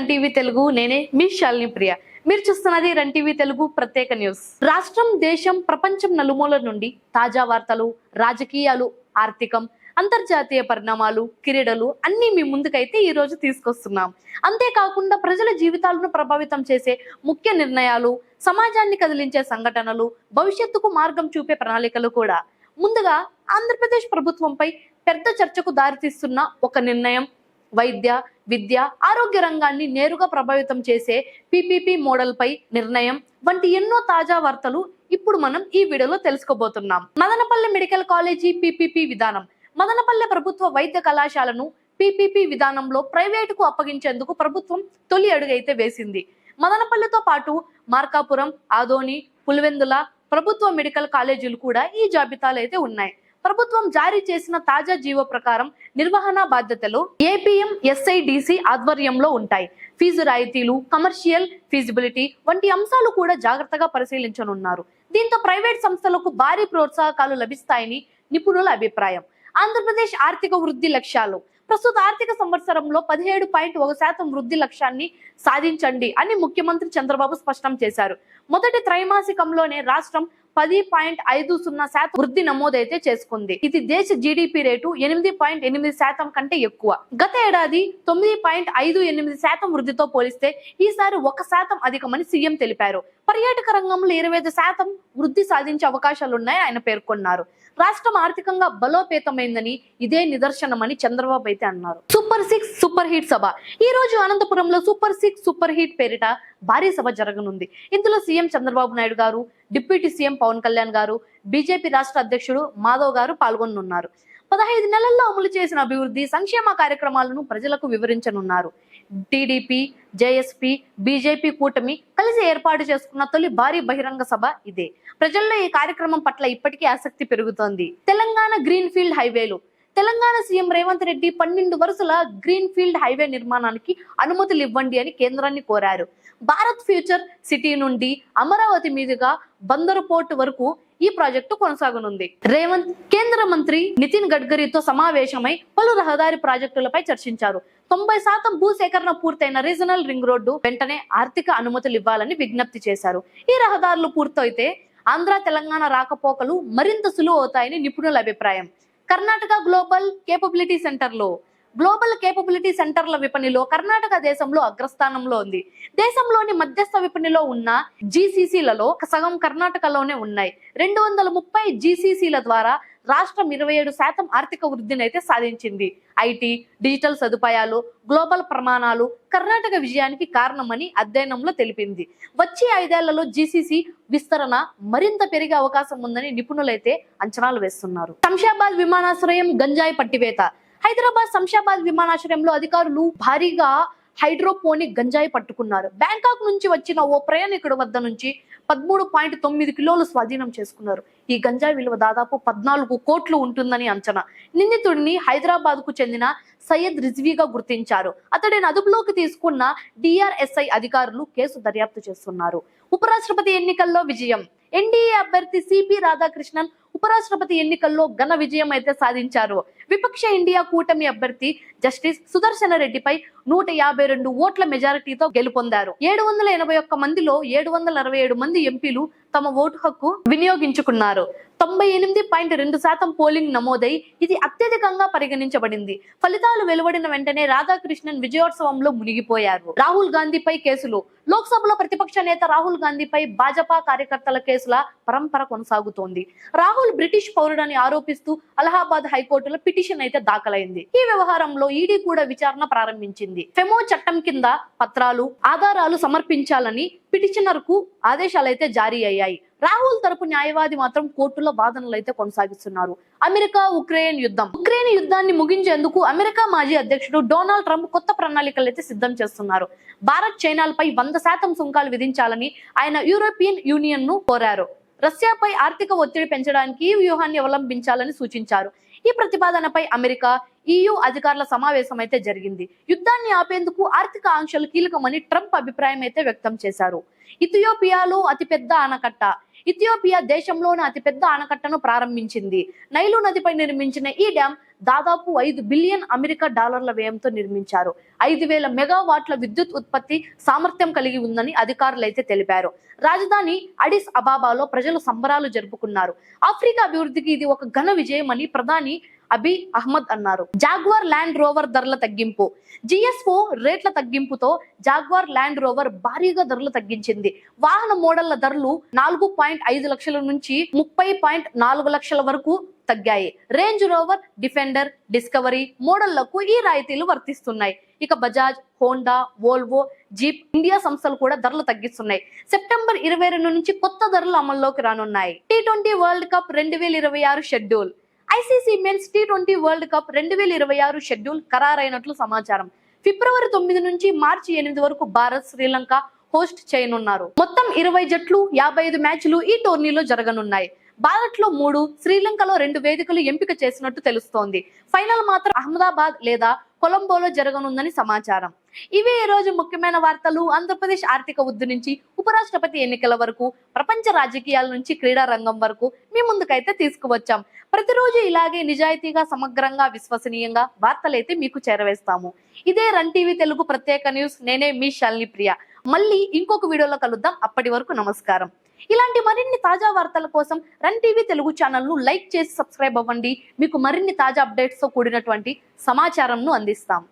Run TV Telugu నేనే మీ శాలిని ప్రియ. మీరు చూస్తున్నది రన్ టీవీ తెలుగు ప్రత్యేక న్యూస్. రాష్ట్రం దేశం ప్రపంచం నలుమూల నుండి తాజా వార్తలు రాజకీయాలు ఆర్థికం అంతర్జాతీయ పరిణామాలు క్రీడలు అన్ని మీ ముందుకైతే ఈ రోజు తీసుకొస్తున్నాం. అంతేకాకుండా ప్రజల జీవితాలను ప్రభావితం చేసే ముఖ్య నిర్ణయాలు సమాజాన్ని కదిలించే సంఘటనలు భవిష్యత్తుకు మార్గం చూపే ప్రణాళికలు కూడా. ముందుగా ఆంధ్రప్రదేశ్ ప్రభుత్వంపై పెద్ద చర్చకు దారితీస్తున్న ఒక నిర్ణయం వైద్య విద్య ఆరోగ్య రంగాన్ని నేరుగా ప్రభావితం చేసే పిపిపి మోడల్ పై నిర్ణయం వంటి ఎన్నో తాజా వార్తలు ఇప్పుడు మనం ఈ వీడియోలో తెలుసుకోబోతున్నాం. మదనపల్లె మెడికల్ కాలేజీ పిపిపి విధానం. మదనపల్లె ప్రభుత్వ వైద్య కళాశాలను పిపిపి విధానంలో ప్రైవేటుకు అప్పగించేందుకు ప్రభుత్వం తొలి అడుగైతే వేసింది. మదనపల్లెతో పాటు మార్కాపురం ఆదోని పులివెందుల ప్రభుత్వ మెడికల్ కాలేజీలు కూడా ఈ జాబితాలో అయితే ఉన్నాయి. ప్రభుత్వం జారీ చేసిన తాజా జీవో ప్రకారం నిర్వహణ బాధ్యతలు ఏపీఎం ఎస్ఐడిసి ఆధ్వర్యంలో ఉంటాయి. ఫీజు రాయితీలు కమర్షియల్ ఫీజిబిలిటీ వంటి అంశాలు కూడా జాగ్రత్తగా పరిశీలించనున్నారు. దీంతో ప్రైవేట్ సంస్థలకు భారీ ప్రోత్సాహకాలు లభిస్తాయని నిపుణుల అభిప్రాయం. ఆంధ్రప్రదేశ్ ఆర్థిక వృద్ధి లక్ష్యాలు. ప్రస్తుత ఆర్థిక సంవత్సరంలో పదిహేడు పాయింట్ ఒక శాతం వృద్ధి లక్ష్యాన్ని సాధించండి అని ముఖ్యమంత్రి చంద్రబాబు స్పష్టం చేశారు. మొదటి త్రైమాసికంలోనే రాష్ట్రం పది పాయింట్ ఐదు సున్నా శాతం వృద్ధి నమోదైతే చేసుకుంది. ఇది దేశ జీడిపి రేటు ఎనిమిది పాయింట్ ఎనిమిది శాతం కంటే ఎక్కువ. గత ఏడాది తొమ్మిది పాయింట్ ఐదు ఎనిమిది శాతం వృద్ధితో పోలిస్తే ఈసారి ఒక శాతం అధికమని సీఎం తెలిపారు. పర్యాటక రంగంలో ఇరవై ఐదు శాతం వృద్ధి సాధించే అవకాశాలున్నాయని ఆయన పేర్కొన్నారు. రాష్ట్రం ఆర్థికంగా బలోపేతమైందని ఇదే నిదర్శనమని చంద్రబాబు అయితే అన్నారు. సూపర్ సిక్స్ సూపర్ హిట్ సభ. ఈ రోజు అనంతపురంలో సూపర్ సిక్స్ సూపర్ హిట్ పేరిట భారీ సభ జరగనుంది. ఇందులో సీఎం చంద్రబాబు నాయుడు గారు డిప్యూటీ సీఎం పవన్ కళ్యాణ్ గారు బీజేపీ రాష్ట్ర అధ్యక్షుడు మాధవ్ గారు పాల్గొనున్నారు పదహైదు నెలల్లో అమలు చేసిన అభివృద్ధి సంక్షేమ కార్యక్రమాలను ప్రజలకు వివరించనున్నారు. టీడీపీ జేఎస్పీ బీజేపీ కూటమి కలిసి ఏర్పాటు చేసుకున్న తొలి భారీ బహిరంగ సభ ఇదే. ప్రజల్లో ఈ కార్యక్రమం పట్ల ఇప్పటికీ ఆసక్తి పెరుగుతోంది. తెలంగాణ గ్రీన్ ఫీల్డ్ హైవేలు తెలంగాణ సీఎం రేవంత్ రెడ్డి పన్నెండు వరుసల గ్రీన్ ఫీల్డ్ హైవే నిర్మాణానికి అనుమతులు ఇవ్వండి అని కేంద్రాన్ని కోరారు. భారత్ ఫ్యూచర్ సిటీ నుండి అమరావతి మీదుగా బందరు పోర్టు వరకు ఈ ప్రాజెక్టు కొనసాగనుంది. రేవంత్ కేంద్ర మంత్రి నితిన్ గడ్కరీతో సమావేశమై పలు రహదారి ప్రాజెక్టులపై చర్చించారు. తొంభై శాతం భూసేకరణ పూర్తయిన రీజనల్ రింగ్ రోడ్డు వెంటనే ఆర్థిక అనుమతులు ఇవ్వాలని విజ్ఞప్తి చేశారు. ఈ రహదారులు పూర్తయితే ఆంధ్ర తెలంగాణ రాకపోకలు మరింత సులువు అవుతాయని నిపుణుల అభిప్రాయం. కర్ణాటక గ్లోబల్ కేపబిలిటీ సెంటర్లో గ్లోబల్ కేపబిలిటీ సెంటర్ల విపణిలో కర్ణాటక దేశంలో అగ్రస్థానంలో ఉంది. దేశంలోని మధ్యస్థ విపణిలో ఉన్న జీసీసీలలో సగం కర్ణాటకలోనే ఉన్నాయి. రెండు వందల ముప్పై జీసీసీల ద్వారా రాష్ట్రం ఇరవై ఏడు శాతం ఆర్థిక వృద్ధిని అయితే సాధించింది. ఐటీ డిజిటల్ సదుపాయాలు గ్లోబల్ ప్రమాణాలు కర్ణాటక విజయానికి కారణమని అధ్యయనంలో తెలిపింది. వచ్చే ఐదేళ్ళలో జీసీసీ విస్తరణ మరింత పెరిగే అవకాశం ఉందని నిపుణులైతే అంచనాలు వేస్తున్నారు. శంషాబాద్ విమానాశ్రయం గంజాయి పట్టివేత. హైదరాబాద్ శంషాబాద్ విమానాశ్రయంలో అధికారులు భారీగా హైడ్రోపోనిక్ గంజాయి పట్టుకున్నారు. బ్యాంకాక్ నుంచి వచ్చిన ఓ ప్రయాణికుడి వద్ద నుంచి పదమూడు పాయింట్ తొమ్మిది కిలోలు స్వాధీనం చేసుకున్నారు. ఈ గంజాయి విలువ దాదాపు పద్నాలుగు కోట్లు ఉంటుందని అంచనా. నిందితుడిని హైదరాబాద్కు చెందిన సయ్యద్ రిజ్వీగా గుర్తించారు. అతడిని అదుపులోకి తీసుకున్న డిఆర్ఎస్ఐ అధికారులు కేసు దర్యాప్తు చేస్తున్నారు. ఉపరాష్ట్రపతి ఎన్నికల్లో విజయం. ఎన్డీఏ అభ్యర్థి సిపి రాధాకృష్ణన్ ఉపరాష్ట్రపతి ఎన్నికల్లో ఘన విజయం అయితే సాధించారు. విపక్ష ఇండియా కూటమి అభ్యర్థి జస్టిస్ సుదర్శన రెడ్డిపై నూట యాభై రెండు ఓట్ల మెజారిటీతో గెలుపొందారు. ఏడు వందల ఎనభై ఒక్క మందిలో ఏడు వందల అరవై ఏడు మంది ఎంపీలు తమ ఓటు హక్కు వినియోగించుకున్నారు. తొంభై ఎనిమిది పాయింట్ రెండు శాతం పోలింగ్ నమోదై ఇది అత్యధికంగా పరిగణించబడింది. ఫలితాలు వెలువడిన వెంటనే రాధాకృష్ణన్ విజయోత్సవంలో మునిగిపోయారు. రాహుల్ గాంధీపై కేసులు. లోక్సభలో ప్రతిపక్ష నేత రాహుల్ గాంధీపై భాజపా కార్యకర్తల కేసుల పరంపర కొనసాగుతోంది. రాహుల్ బ్రిటిష్ పౌరుడని ఆరోపిస్తూ అలహాబాద్ హైకోర్టులో పిటిషన్ అయితే దాఖలైంది. ఈ వ్యవహారంలో ఈడీ కూడా విచారణ ప్రారంభించింది. ఫెమో చట్టం కింద పత్రాలు ఆధారాలు సమర్పించాలని పిటిషనర్కు ఆదేశాలైతే జారీ అయ్యాయి. రాహుల్ తరపు న్యాయవాది మాత్రం కోర్టులో వాదనలు అయితే కొనసాగిస్తున్నారు. అమెరికా ఉక్రెయిన్ యుద్ధం. ఉక్రెయిన్ యుద్ధాన్ని ముగించేందుకు అమెరికా మాజీ అధ్యక్షుడు డొనాల్డ్ ట్రంప్ కొత్త ప్రణాళికలు అయితే సిద్ధం చేస్తున్నారు. భారత్ చైనాలపై వంద శాతం సుంకాలు విధించాలని ఆయన యూరోపియన్ యూనియన్ను కోరారు. రష్యాపై ఆర్థిక ఒత్తిడి పెంచడానికి ఈ వ్యూహాన్ని అవలంబించాలని సూచించారు. ఈ ప్రతిపాదనపై అమెరికా ఈయూ అధికారుల సమావేశం అయితే జరిగింది. యుద్ధాన్ని ఆపేందుకు ఆర్థిక ఆంక్షలు కీలకమని ట్రంప్ అభిప్రాయం అయితే వ్యక్తం చేశారు. ఇథియోపియాలో అతిపెద్ద ఆనకట్ట. ఇథియోపియా దేశంలోని అతిపెద్ద ఆనకట్టను ప్రారంభించింది. నైలు నదిపై నిర్మించిన ఈ డ్యాం దాదాపు ఐదు బిలియన్ అమెరికా డాలర్ల వ్యయంతో నిర్మించారు. ఐదు వేల మెగావాట్ల విద్యుత్ ఉత్పత్తి సామర్థ్యం కలిగి ఉందని అధికారులు అయితే తెలిపారు. రాజధాని అడిస్ అబాబాలో ప్రజలు సంబరాలు జరుపుకున్నారు. ఆఫ్రికా అభివృద్ధికి ఇది ఒక ఘన విజయం అని ప్రధాని అబీ అహ్మద్ అన్నారు. జాగ్వార్ ల్యాండ్ రోవర్ ధరల తగ్గింపు. జిఎస్ఓ రేట్ల తగ్గింపుతో జాగ్వార్ ల్యాండ్ రోవర్ భారీగా ధరలు తగ్గించింది. వాహన మోడళ్ళ ధరలు నాలుగు పాయింట్ ఐదు లక్షల నుంచి ముప్పై పాయింట్ నాలుగు లక్షల వరకు తగ్గాయి. రేంజ్ రోవర్ డిఫెండర్ డిస్కవరీ మోడళ్ళకు ఈ రాయితీలు వర్తిస్తున్నాయి. ఇక Bajaj Honda Volvo Jeep India సంస్థలు కూడా ధరలు తగ్గిస్తున్నాయి. సెప్టెంబర్ ఇరవై రెండు నుంచి కొత్త ధరలు అమల్లోకి రానున్నాయి. టీ ట్వంటీ వరల్డ్ కప్ రెండు వేల ఇరవై ఆరు schedule. ICC men's T twenty world cup రెండు వేల ఇరవై ఆరు షెడ్యూల్ ఖరారైనట్లు సమాచారం. ఫిబ్రవరి తొమ్మిది నుంచి మార్చి ఎనిమిది వరకు భారత్ శ్రీలంక హోస్ట్ చేయనున్నారు. మొత్తం ఇరవై జట్లు యాభై ఐదు మ్యాచ్లు ఈ టోర్నీలో జరగనున్నాయి. భారత్లో మూడు శ్రీలంకలో రెండు వేదికలు ఎంపిక చేసినట్టు తెలుస్తోంది. ఫైనల్ మాత్రం అహ్మదాబాద్ లేదా కొలంబోలో జరగనుందని సమాచారం. ఇవే ఈ రోజు ముఖ్యమైన వార్తలు. ఆంధ్రప్రదేశ్ ఆర్థిక వృద్ధి నుంచి ఉపరాష్ట్రపతి ఎన్నికల వరకు ప్రపంచ రాజకీయాల నుంచి క్రీడా రంగం వరకు మీ ముందుకైతే తీసుకువచ్చాం. ప్రతిరోజు ఇలాగే నిజాయితీగా సమగ్రంగా విశ్వసనీయంగా వార్తలైతే మీకు చేరవేస్తాము. ఇదే రన్ టీవీ తెలుగు ప్రత్యేక న్యూస్. నేనే మీ శాలిని ప్రియ. మళ్ళీ ఇంకొక వీడియోలో కలుద్దాం. అప్పటి వరకు నమస్కారం. ఇలాంటి మరిన్ని తాజా వార్తల కోసం రన్ టీవీ తెలుగు ఛానల్ను లైక్ చేసి సబ్స్క్రైబ్ అవ్వండి. మీకు మరిన్ని తాజా అప్డేట్స్తో కూడినటువంటి సమాచారంను అందిస్తాం.